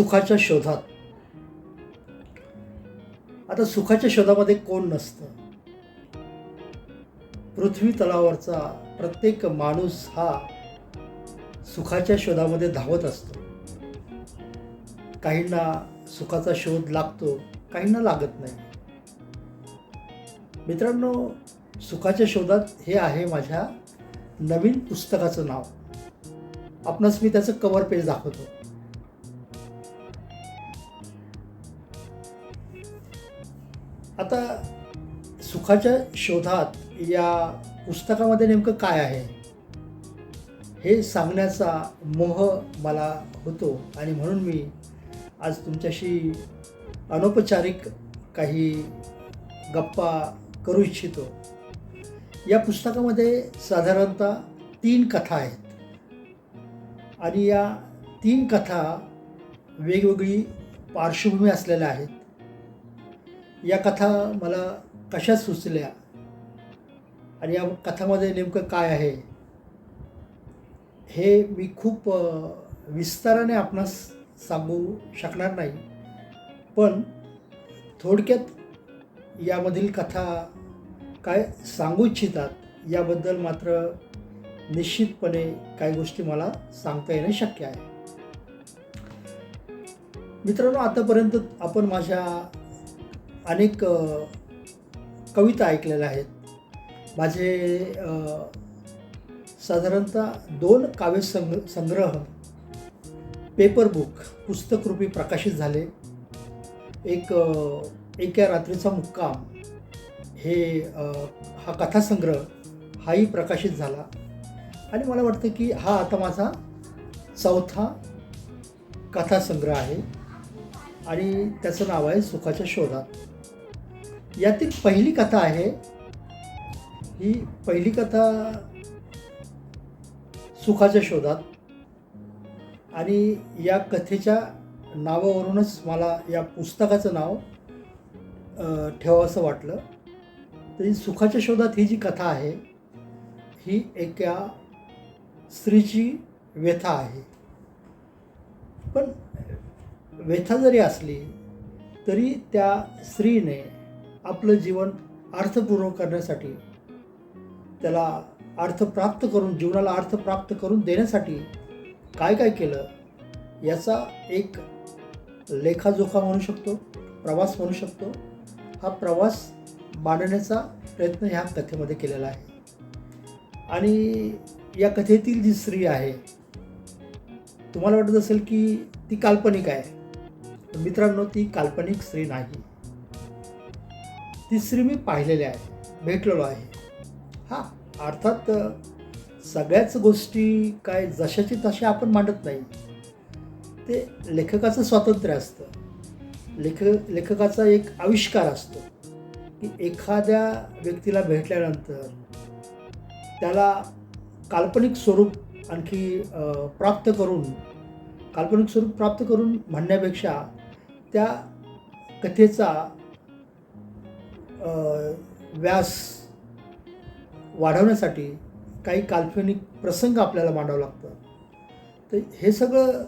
सुखाच्या शोधात. आता सुखाच्या शोधामध्ये कोण नसतं? पृथ्वी तलावरचा प्रत्येक माणूस हा सुखाच्या शोधामध्ये धावत असतो. काहींना सुखाचा शोध लागतो काहींना लागत नाही. मित्रांनो सुखाच्या शोधात हे आहे माझ्या नवीन पुस्तकाचं नाव. आपणास मी त्याचं कव्हर पेज दाखवतो. आता सुखाच्या शोधात या पुस्तकामध्ये नेमकं काय आहे? हे सांगण्याचा मोह मला होतो आणि म्हणून मी आज तुमच्याशी अनौपचारिक काही गप्पा करू इच्छितो. या पुस्तकामध्ये साधारणतः तीन कथा आहेत. आणि या तीन कथा वेगवेगळी पार्श्वभूमी असलेल्या आहेत. या कथा मला कशा सुचल्या? आणि या कथामध्ये नेमकं काय आहे? हे मी खूप विस्ताराने आपणास सांगू शकणार नाही. पण थोडक्यात यामधील कथा काय सांगू इच्छितात याबद्दल मात्र निश्चितपणे काही गोष्टी मला सांगता येणं शक्य आहे. मित्रांनो आतापर्यंत आपण माझ्या अनेक कविता ऐकलेल्या आहेत. माझे साधारणतः दोन काव्यसंग संग्रह पेपर बुक पुस्तकरूपी प्रकाशित झाले. एक एका रात्रीचा मुक्काम. हे हा कथासंग्रह हाही प्रकाशित झाला. आणि मला वाटतं की हा आता माझा चौथा कथासंग्रह आहे. आणि त्याचं नाव आहे सुखाच्या शोधात. यातील पहिली कथा आहे ही पहिली कथा सुखाच्या शोधात. आणि या कथेच्या नावावरूनच मला या पुस्तकाचं नाव ठेवावंसं वाटलं. तरी सुखाच्या शोधात ही जी कथा आहे ही एका स्त्रीची व्यथा आहे. पण व्यथा जरी असली तरी त्या स्त्रीने आपलं जीवन अर्थपूर्ण करण्यासाठी त्याला अर्थ प्राप्त करून जीवनाला अर्थ प्राप्त करून देण्यासाठी काय काय केलं याचा एक लेखाजोखा म्हणू शकतो प्रवास म्हणू शकतो. हा प्रवास मांडण्याचा प्रयत्न ह्या कथेमध्ये केलेला आहे. आणि या कथेतील जी स्त्री आहे तुम्हाला वाटत असेल की ती काल्पनिक आहे. मित्रांनो ती काल्पनिक स्त्री नाही. तिसरी मी पाहिलेली आहे. भेटलेलो आहे. हां अर्थात सगळ्याच गोष्टी काय जशाची तशा आपण मांडत नाही. ते लेखकाचं स्वातंत्र्य असतं. लेख लेखकाचा एक आविष्कार असतो. की एखाद्या व्यक्तीला भेटल्यानंतर त्याला काल्पनिक स्वरूप आणखी प्राप्त करून काल्पनिक स्वरूप प्राप्त करून म्हणण्यापेक्षा त्या कथेचा व्यास वाढवण्यासाठी काही काल्पनिक प्रसंग आपल्याला मांडावं लागतं तर हे सगळं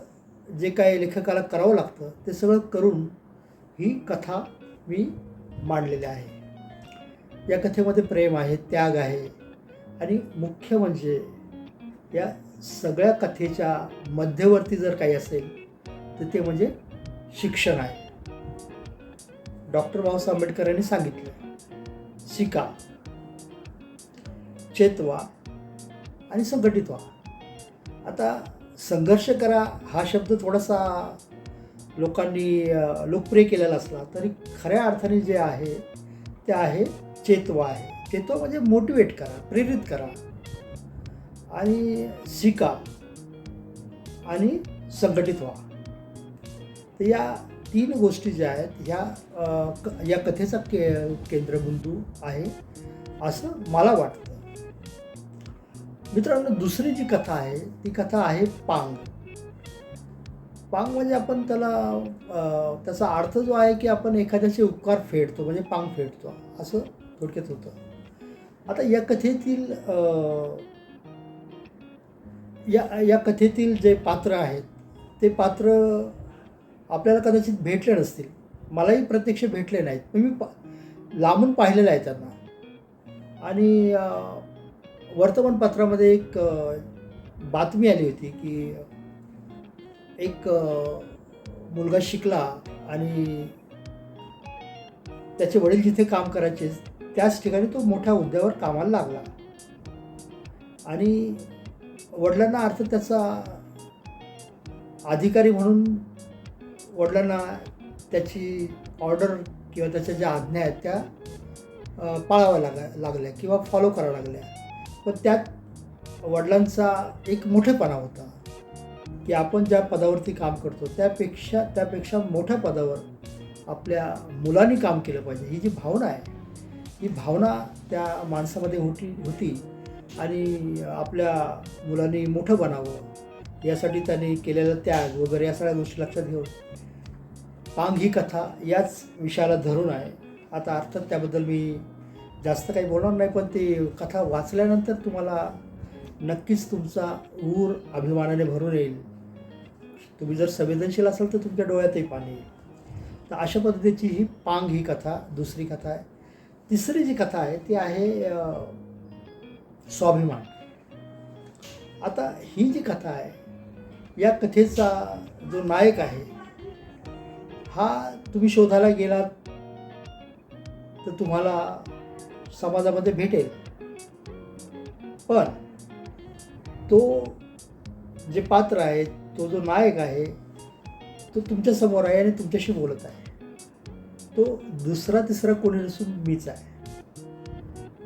जे काही लेखकाला करावं लागतं ते सगळं करून ही कथा मी मांडलेली आहे. या कथेमध्ये प्रेम आहे त्याग आहे आणि मुख्य म्हणजे या सगळ्या कथेच्या मध्यवर्ती जर काही असेल तर ते म्हणजे शिक्षण आहे. डॉक्टर बाबासाहेब आंबेडकर यांनी सांगितलं. शिका चेतवा आणि संघटित व्हा. आता संघर्ष करा हा शब्द थोडासा लोकांनी लोकप्रिय केलेला असला तरी खऱ्या अर्थाने जे आहे ते आहे चेतवा आहे. चेतवा म्हणजे मोटिवेट करा प्रेरित करा आणि शिका आणि संघटित व्हा. तर या तीन गोष्टी ज्या आहेत ह्या क- या कथेचा के केंद्रबिंदू आहे असं मला वाटतं. मित्रांनो दुसरी जी कथा आहे ती कथा आहे पांग. पांग म्हणजे आपण त्याला त्याचा अर्थ जो आहे की आपण एखाद्याचे उपकार फेडतो म्हणजे पांग फेडतो असं थोडक्यात होतं. आता या कथेतील या या कथेतील जे पात्र आहेत ते पात्र आपल्याला कदाचित भेटले नसतील मलाही प्रत्यक्ष भेटले नाहीत. पण मी पा लांबून पाहिलेलं आहे त्यांना. आणि वर्तमानपत्रामध्ये एक बातमी आली होती की एक मुलगा शिकला आणि त्याचे वडील जिथे काम करायचे त्याच ठिकाणी तो मोठ्या हुद्द्यावर कामाला लागला. आणि वडिलांना अर्थ त्याचा अधिकारी म्हणून वडिलांना त्याची ऑर्डर किंवा त्याच्या ज्या आज्ञा आहेत त्या पाळाव्या लागा लागल्या किंवा फॉलो कराव्या लागल्या. पण त्यात वडिलांचा एक मोठेपणा होता की आपण ज्या पदावरती काम करतो त्यापेक्षा त्यापेक्षा मोठ्या पदावर आपल्या मुलांनी काम केलं पाहिजे. ही जी भावना आहे ही भावना त्या माणसामध्ये होती होती आणि आपल्या मुलांनी मोठं बनावं. यासाठी त्यांनी केलेला त्याग वगैरे या सगळ्या गोष्टी लक्षात घेऊन. पांग ही कथा याच विषयाला धरून आहे. आता अर्थात त्याबद्दल मी जास्त काही बोलणार नाही पण ती कथा वाचल्यानंतर तुम्हाला नक्कीच तुमचा ऊर अभिमानाने भरून येईल. तुम्ही जर संवेदनशील असाल तर तुमच्या डोळ्यातही पाणी येईल. तर अशा पद्धतीची ही पांग ही कथा दुसरी कथा आहे. तिसरी जी कथा आहे ती आहे स्वाभिमान. आता ही जी कथा आहे या कथेचा जो नायक आहे हा तुम्ही शोधायला गेलात तर तुम्हाला समाजामध्ये भेटेल. पण तो जे पात्र आहे तो जो नायक आहे तो तुमच्यासमोर आहे आणि तुमच्याशी बोलत आहे. तो दुसरा तिसरा कोणी नसून मीच आहे.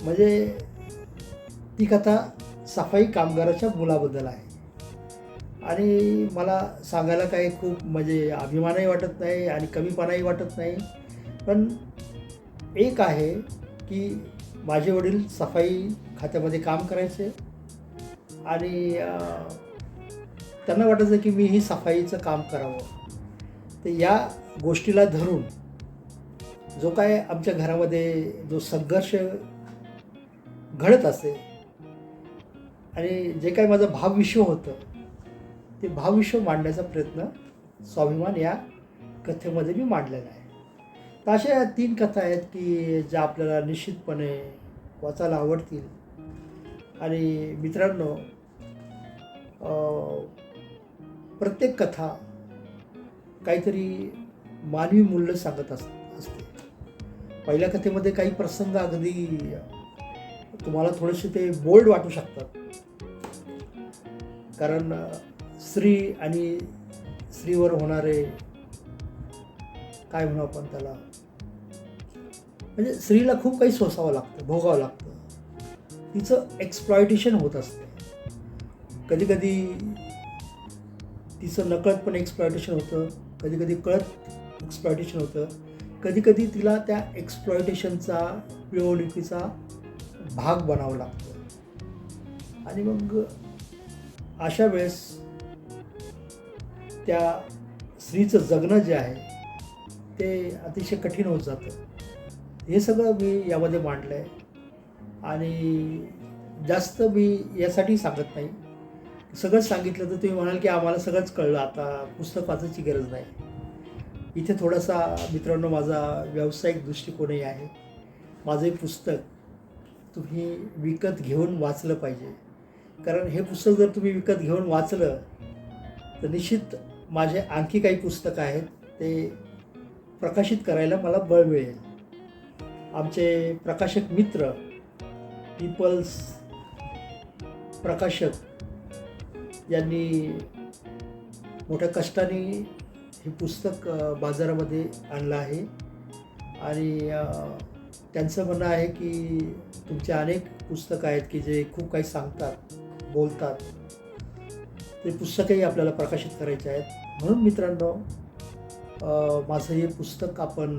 म्हणजे ती कथा सफाई कामगाराच्या मुलाबद्दल आहे. आणि मला सांगायला काही खूप म्हणजे अभिमानही वाटत नाही आणि कमीपणाही वाटत नाही. पण एक आहे की माझे वडील सफाई खात्यामध्ये काम करायचे आणि त्यांना वाटायचं की मी ही सफाईचं काम करावं. तर या गोष्टीला धरून जो काय आमच्या घरामध्ये जो संघर्ष घडत असे आणि जे काय माझं भावविश्व होतं ते भावविश्व मांडण्याचा प्रयत्न स्वाभिमान या कथेमध्ये मी मांडलेला आहे. तर अशा या तीन कथा आहेत की ज्या आपल्याला निश्चितपणे वाचायला आवडतील. आणि मित्रांनो प्रत्येक कथा काहीतरी मानवी मूल्य सांगत अस असते. पहिल्या कथेमध्ये काही प्रसंग अगदी तुम्हाला थोडेसे ते बोल्ड वाटू शकतात. कारण स्त्री आणि स्त्रीवर होणारे काय म्हणू आपण त्याला? म्हणजे स्त्रीला खूप काही सोसावं लागतं भोगावं लागतं. तिचं एक्सप्लॉयटेशन होत असतं. कधी कधी तिचं नकळतपणे एक्सप्लॉयटेशन होतं. कधी कधी कळत एक्सप्लॉयटेशन होतं. कधी कधी तिला त्या एक्सप्लॉयटेशनचा पिळवणुकीचा भाग बनावा लागतं. आणि मग अशा वेळेस त्या स्त्रीचं जगणं जे आहे ते अतिशय कठीण होत जातं. हे सगळं मी यामध्ये मांडलं आहे आणि जास्त मी यासाठी सांगत नाही. सगळंच सांगितलं तर तुम्ही म्हणाल की आम्हाला सगळंच कळलं. आता पुस्तक वाचायची गरज नाही. इथे थोडासा मित्रांनो माझा व्यावसायिक दृष्टिकोनही आहे. माझं पुस्तक तुम्ही विकत घेऊन वाचलं पाहिजे. कारण हे पुस्तक जर तुम्ही विकत घेऊन वाचलं तर निश्चित माझे आणखी काही पुस्तकं आहेत ते प्रकाशित करायला मला बळ मिळेल. आमचे प्रकाशक मित्र पीपल्स प्रकाशक यांनी मोठ्या कष्टाने हे पुस्तक बाजारामध्ये आणलं आहे. आणि त्यांचं म्हणणं आहे की तुमचे अनेक पुस्तकं आहेत की जे खूप काही सांगतात बोलतात. ते पुस्तकही आपल्याला प्रकाशित करायचे आहेत. म्हणून मित्रांनो माझं हे पुस्तक आपण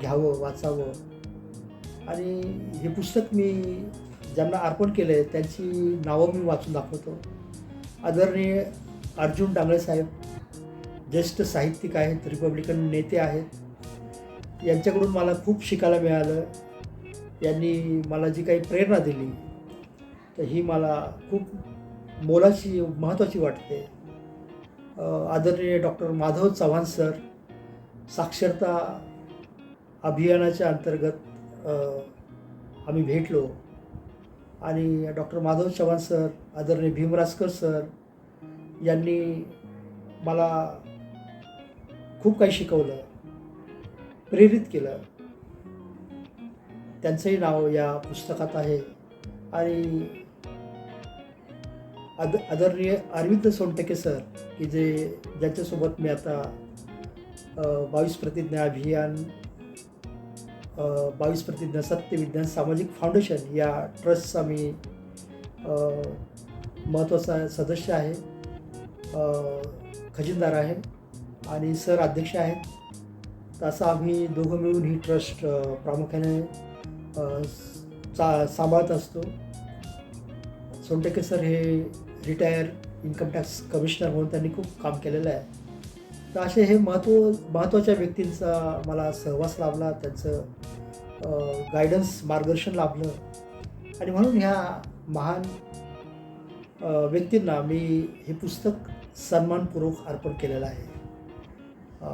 घ्यावं वाचावं. आणि हे पुस्तक मी ज्यांना अर्पण केलं आहे त्यांची नावं मी वाचून दाखवतो. आदरणीय अर्जुन डांगळे साहेब ज्येष्ठ साहित्यिक आहेत रिपब्लिकन नेते आहेत. यांच्याकडून मला खूप शिकायला मिळालं. यांनी मला जी काही प्रेरणा दिली तर ही मला खूप मोलाची महत्त्वाची वाटते. आदरणीय डॉक्टर माधव चव्हाण सर साक्षरता अभियानाच्या अंतर्गत आम्ही भेटलो. आणि डॉक्टर माधव चव्हाण सर आदरणीय भीमराजकर सर यांनी मला खूप काही शिकवलं प्रेरित केलं. त्यांचंही नाव या पुस्तकात आहे. आणि आद आदरणीय अरविंद सोनटके सर की जे ज्याच्यासोबत मी आता बावीस प्रतिज्ञा अभियान बावीस प्रतिज्ञा सत्य विज्ञान सामाजिक फाउंडेशन या ट्रस्टचा मी महत्त्वाचा सदस्य आहे खजिनदार आहे आणि सर अध्यक्ष आहेत. तर असं आम्ही दोघं मिळून ही ट्रस्ट प्रामुख्याने चा सांभाळत असतो. सोनटेके सर हे रिटायर इन्कम टॅक्स कमिशनर म्हणून त्यांनी खूप काम केलेलं आहे. तर असे हे महत्त्व महत्त्वाच्या व्यक्तींचा मला सहवास लाभला त्यांचं गायडन्स मार्गदर्शन लाभलं. आणि म्हणून ह्या महान व्यक्तींना मी हे पुस्तक सन्मानपूर्वक अर्पण केलेलं आहे.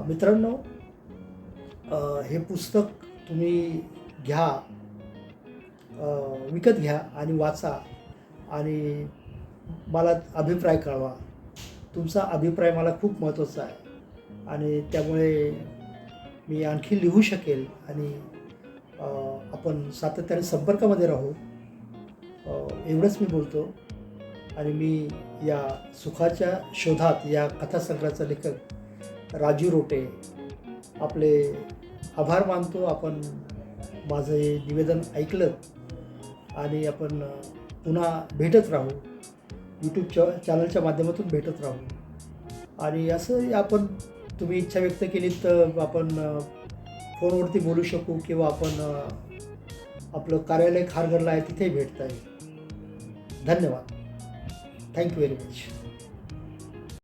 मित्रांनो हे पुस्तक तुम्ही घ्या विकत घ्या आणि वाचा आणि मला अभिप्राय कळवा. तुमचा अभिप्राय मला खूप महत्त्वाचा आहे. आणि त्यामुळे मी आणखी लिहू शकेल आणि आपण सातत्याने संपर्कामध्ये राहू. एवढंच मी बोलतो. आणि मी या सुखाच्या शोधात या कथासंग्रहाचा लेखक राजू रोटे आपले आभार मानतो. आपण माझं हे निवेदन ऐकलं आणि आपण पुन्हा भेटत राहू. यूट्यूब चॅनलच्या माध्यमातून भेटत राहू. आणि असं आपण तुम्ही इच्छा व्यक्त केली तर आपण फोनवरती बोलू शकू किंवा आपण आपलं कार्यालय खारघरला आहे तिथेही भेटता येईल. धन्यवाद. Thank you very much